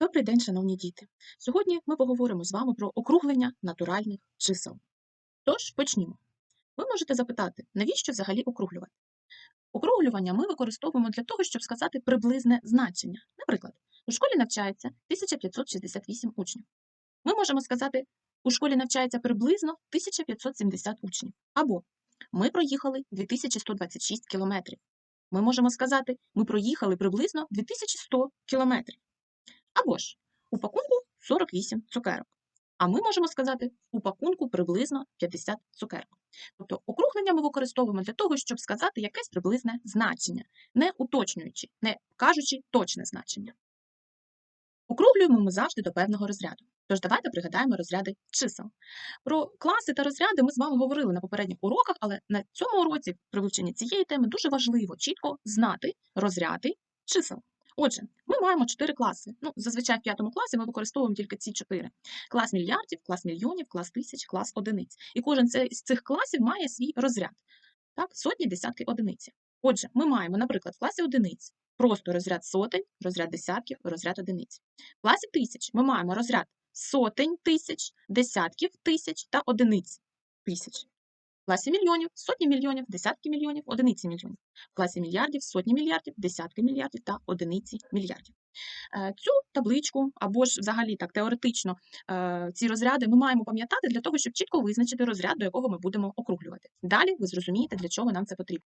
Добрий день, шановні діти! Сьогодні ми поговоримо з вами про округлення натуральних чисел. Тож почнімо. Ви можете запитати, навіщо взагалі округлювати? Округлювання ми використовуємо для того, щоб сказати приблизне значення. Наприклад, у школі навчається 1568 учнів. Ми можемо сказати, у школі навчається приблизно 1570 учнів. Або ми проїхали 2126 кілометрів. Ми можемо сказати, ми проїхали приблизно 2100 кілометрів. Або ж у пакунку 48 цукерок. А ми можемо сказати, у пакунку приблизно 50 цукерок. Тобто округлення ми використовуємо для того, щоб сказати якесь приблизне значення, не уточнюючи, не кажучи точне значення. Округлюємо ми завжди до певного розряду. Тож давайте пригадаємо розряди чисел. Про класи та розряди ми з вами говорили на попередніх уроках, але на цьому уроці при вивченні цієї теми дуже важливо чітко знати розряди чисел. Отже, ми маємо чотири класи. Ну, зазвичай в п'ятому класі ми використовуємо тільки ці чотири: клас мільярдів, клас мільйонів, клас тисяч, клас одиниць. І кожен з цих класів має свій розряд. Так, сотні, десятки, одиниці. Отже, ми маємо, наприклад, в класі одиниць просто розряд сотень, розряд десятків, розряд одиниць. В класі тисяч ми маємо розряд сотень тисяч, десятків тисяч та одиниць тисяч. Класі мільйонів, сотні мільйонів, десятки мільйонів, одиниці мільйонів. В класі мільярдів, сотні мільярдів, десятки мільярдів та одиниці мільярдів. Е, цю табличку або ж взагалі так теоретично е, ці розряди ми маємо пам'ятати для того, щоб чітко визначити розряд, до якого ми будемо округлювати. Далі ви зрозумієте, для чого нам це потрібно.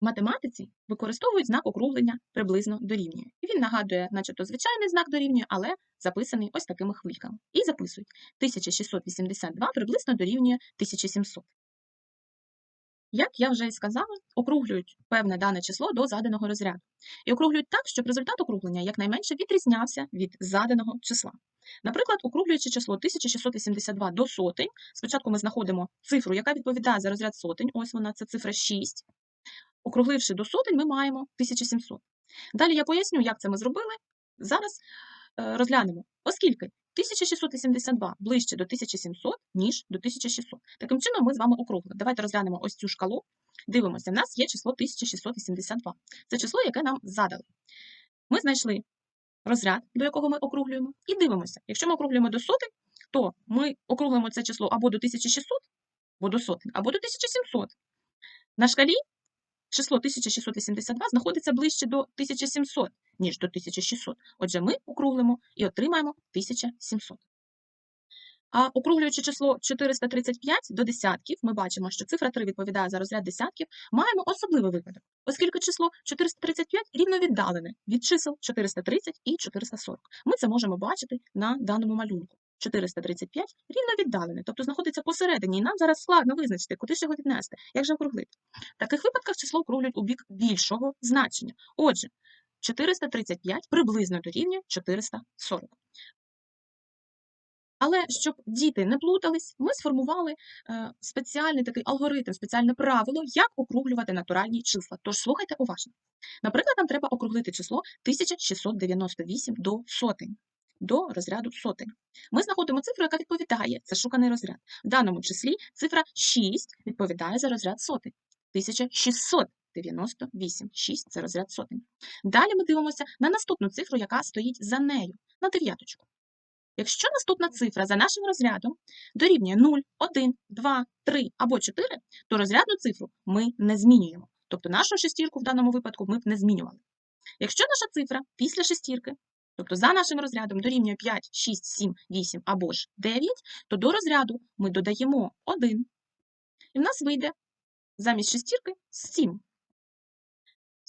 В математиці використовують знак округлення приблизно дорівнює. Він нагадує, начебто, звичайний знак дорівнює, але записаний ось такими хвильками. І записують 1682 приблизно дорівнює 1700. Як я вже і сказала, округлюють певне дане число до заданого розряду. І округлюють так, щоб результат округлення якнайменше відрізнявся від заданого числа. Наприклад, округлюючи число 1682 до сотень, спочатку ми знаходимо цифру, яка відповідає за розряд сотень, ось вона, це цифра 6. Округливши до сотень, ми маємо 1700. Далі я поясню, як це ми зробили. Зараз е, розглянемо, оскільки 1682 ближче до 1700, ніж до 1600. Таким чином, ми з вами округлили. Давайте розглянемо ось цю шкалу. Дивимося, в нас є число 1682. Це число, яке нам задали. Ми знайшли розряд, до якого ми округлюємо, і дивимося. Якщо ми округлюємо до сотень, то ми округлимо це число або до 1600, або до сотень, або до 1700. На шкалі число 1682 знаходиться ближче до 1700, ніж до 1600. Отже, ми округлимо і отримаємо 1700. А округлюючи число 435 до десятків, ми бачимо, що цифра 3 відповідає за розряд десятків, маємо особливий випадок, оскільки число 435 рівно віддалене від чисел 430 і 440. Ми це можемо бачити на даному малюнку. 435 рівно віддалене, тобто знаходиться посередині, і нам зараз складно визначити, куди ж його віднести, як же округлити. В таких випадках число округлюють у бік більшого значення. Отже, 435 приблизно дорівнює 440. Але щоб діти не плутались, ми сформували е, спеціальний такий алгоритм, спеціальне правило, як округлювати натуральні числа. Тож слухайте уважно. Наприклад, нам треба округлити число 1698 до сотень, до розряду сотень. Ми знаходимо цифру, яка відповідає, це шуканий розряд. В даному числі цифра 6 відповідає за розряд сотень. 1698. 6 це розряд сотень. Далі ми дивимося на наступну цифру, яка стоїть за нею, на дев'яточку. Якщо наступна цифра за нашим розрядом дорівнює 0, 1, 2, 3 або 4, то розрядну цифру ми не змінюємо. Тобто нашу шестірку в даному випадку ми б не змінювали. Якщо наша цифра після шестірки, тобто за нашим розрядом дорівнює 5, 6, 7, 8 або ж 9, то до розряду ми додаємо 1. І в нас вийде замість шестірки 7.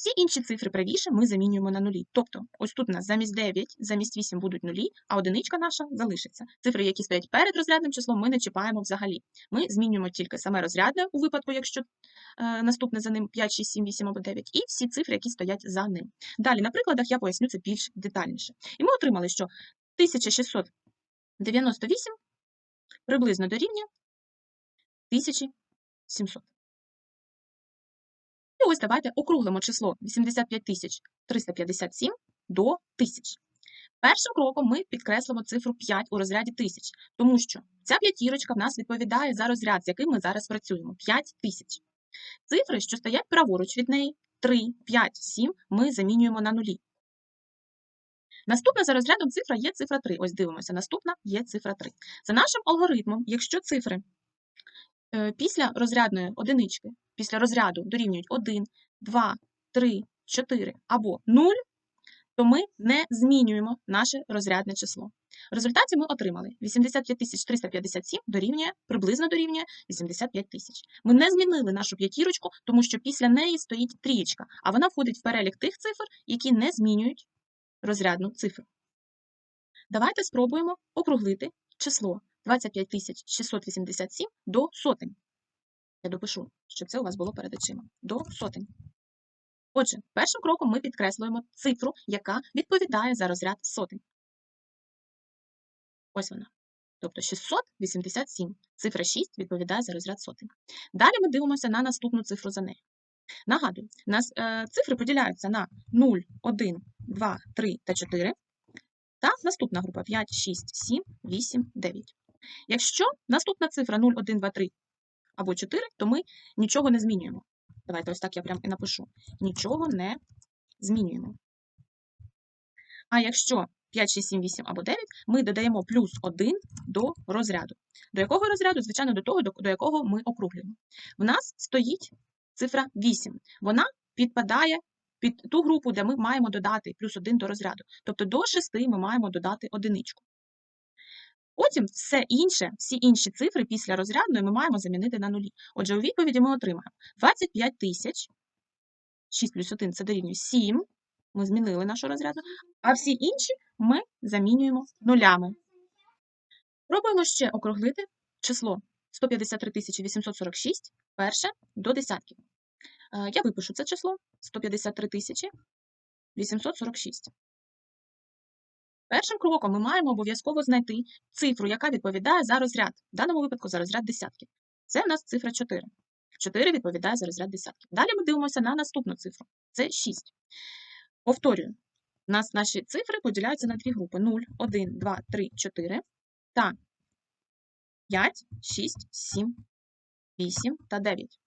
Всі інші цифри правіше ми замінюємо на нулі. Тобто, ось тут у нас замість 9, замість 8 будуть нулі, а одиничка наша залишиться. Цифри, які стоять перед розрядним числом, ми не чіпаємо взагалі. Ми змінюємо тільки саме розрядне у випадку, якщо е, наступне за ним 5, 6, 7, 8 або 9, і всі цифри, які стоять за ним. Далі, на прикладах, я поясню це більш детальніше. І ми отримали, що 1698 приблизно дорівнює 1700. І ось давайте округлимо число 85 357 до 1000. Першим кроком ми підкреслимо цифру 5 у розряді 1000, тому що ця п'ятірочка в нас відповідає за розряд, з яким ми зараз працюємо 5000. Цифри, що стоять праворуч від неї, 3, 5, 7, ми замінюємо на нулі. Наступна за розрядом цифра є цифра 3. Ось дивимося, наступна є цифра 3. За нашим алгоритмом, якщо цифри після розрядної одинички, після розряду дорівнюють 1, 2, 3, 4 або 0, то ми не змінюємо наше розрядне число. В результаті ми отримали 85 357 дорівнює, приблизно дорівнює 85 тисяч. Ми не змінили нашу п'ятірочку, тому що після неї стоїть трієчка, а вона входить в перелік тих цифр, які не змінюють розрядну цифру. Давайте спробуємо округлити число 25 687 до сотень. Я допишу, щоб це у вас було перед очима. До сотень. Отже, першим кроком ми підкреслюємо цифру, яка відповідає за розряд сотень. Ось вона. Тобто 687. Цифра 6 відповідає за розряд сотень. Далі ми дивимося на наступну цифру за нею. Нагадую, нас е, цифри поділяються на 0, 1, 2, 3 та 4. Та наступна група 5, 6, 7, 8, 9. Якщо наступна цифра 0, 1, 2, 3 або 4, то ми нічого не змінюємо. Давайте ось так я прям і напишу. Нічого не змінюємо. А якщо 5, 6, 7, 8 або 9, ми додаємо плюс 1 до розряду. До якого розряду? Звичайно, до того, до, якого ми округлюємо. В нас стоїть цифра 8. Вона підпадає під ту групу, де ми маємо додати плюс 1 до розряду. Тобто до 6 ми маємо додати одиничку. Потім все інше, всі інші цифри після розрядної ми маємо замінити на нулі. Отже, у відповіді ми отримаємо 25 тисяч, 6 плюс 1 це дорівнює 7, ми змінили нашу розрядну, а всі інші ми замінюємо нулями. Пробуємо ще округлити число 153 846 перше до десятків. Е, Я випишу це число 153 846. Першим кроком ми маємо обов'язково знайти цифру, яка відповідає за розряд, в даному випадку за розряд десятків. Це в нас цифра 4. 4 відповідає за розряд десятків. Далі ми дивимося на наступну цифру. Це 6. Повторюю, у нас наші цифри поділяються на дві групи: 0, 1, 2, 3, 4 та 5, 6, 7, 8 та 9.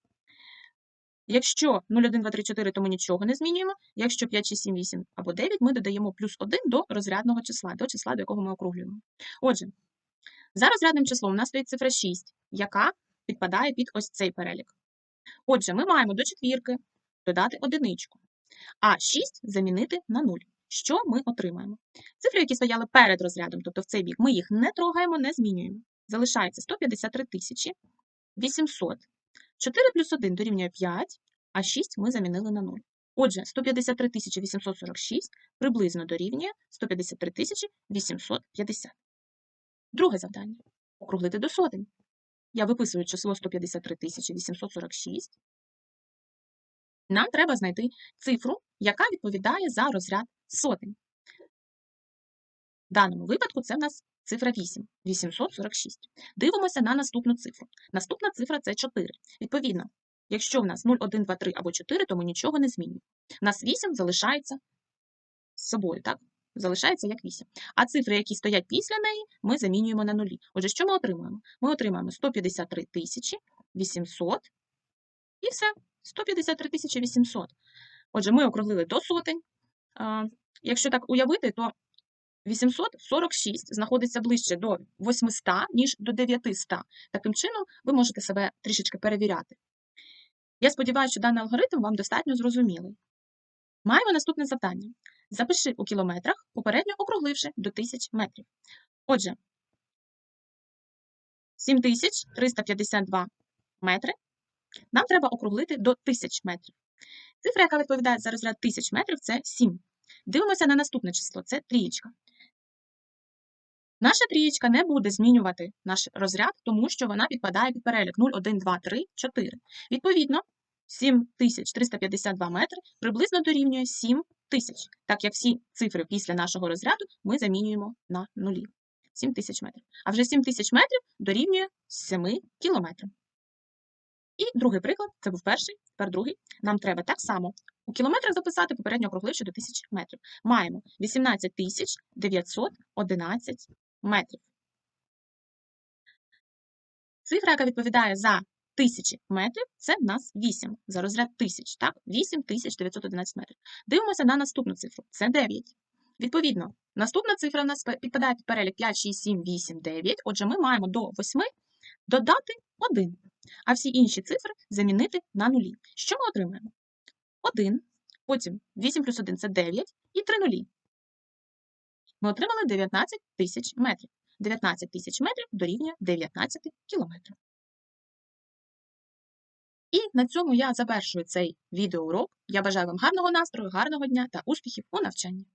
Якщо 0, 1, 2, 3, 4, то ми нічого не змінюємо. Якщо 5, 6, 7, 8 або 9, ми додаємо плюс 1 до розрядного числа, до числа, до якого ми округлюємо. Отже, за розрядним числом у нас стоїть цифра 6, яка підпадає під ось цей перелік. Отже, ми маємо до четвірки додати одиничку, а 6 замінити на 0. Що ми отримаємо? Цифри, які стояли перед розрядом, тобто в цей бік, ми їх не трогаємо, не змінюємо. Залишається 153 тисячі 800. 4 плюс 1 дорівнює 5, а 6 ми замінили на 0. Отже, 153 846 приблизно дорівнює 153 850. Друге завдання – округлити до сотень. Я виписую число 153 846. Нам треба знайти цифру, яка відповідає за розряд сотень. В даному випадку це в нас цифра 8, 846. Дивимося на наступну цифру. Наступна цифра це 4. Відповідно, якщо в нас 0, 1, 2, 3 або 4, то ми нічого не змінюємо. У нас 8 залишається з собою, так? Залишається як 8. А цифри, які стоять після неї, ми замінюємо на нулі. Отже, що ми отримуємо? Ми отримаємо 153 тисячі 800 і все, 153 тисячі 800. Отже, ми округлили до сотень. Якщо так уявити, то 846 знаходиться ближче до 800, ніж до 900. Таким чином, ви можете себе трішечки перевіряти. Я сподіваюся, що даний алгоритм вам достатньо зрозумілий. Маємо наступне завдання. Запиши у кілометрах, попередньо округливши до 1000 метрів. Отже, 7352 метри нам треба округлити до 1000 метрів. Цифра, яка відповідає за розряд 1000 метрів, це 7. Дивимося на наступне число це трієчка. Наша трієчка не буде змінювати наш розряд, тому що вона підпадає під перелік 0, 1, 2, 3, 4. Відповідно, 7352 метри приблизно дорівнює 7 тисяч, так як всі цифри після нашого розряду ми замінюємо на нулі. 7 тисяч метрів. А вже 7 тисяч метрів дорівнює 7 кілометрам. І другий приклад, це був перший, тепер другий. Нам треба так само у кілометрах записати попередньо округливши до 1000 метрів. Маємо 18 тисяч 911 метрів. Цифра, яка відповідає за тисячі метрів, це в нас 8, за розряд тисяч, так? 8911 метрів. Дивимося на наступну цифру, це 9. Відповідно, Наступна цифра у нас підпадає під перелік 5, 6, 7, 8, 9. Отже, ми маємо до 8 додати 1, а всі інші цифри замінити на нулі. Що ми отримаємо? 1, потім 8 плюс 1 – це 9 і 3 нулі. Ми отримали 19 тисяч метрів. 19 тисяч метрів дорівнює 19 кілометрів. І на цьому я завершую цей відеоурок. Я бажаю вам гарного настрою, гарного дня та успіхів у навчанні.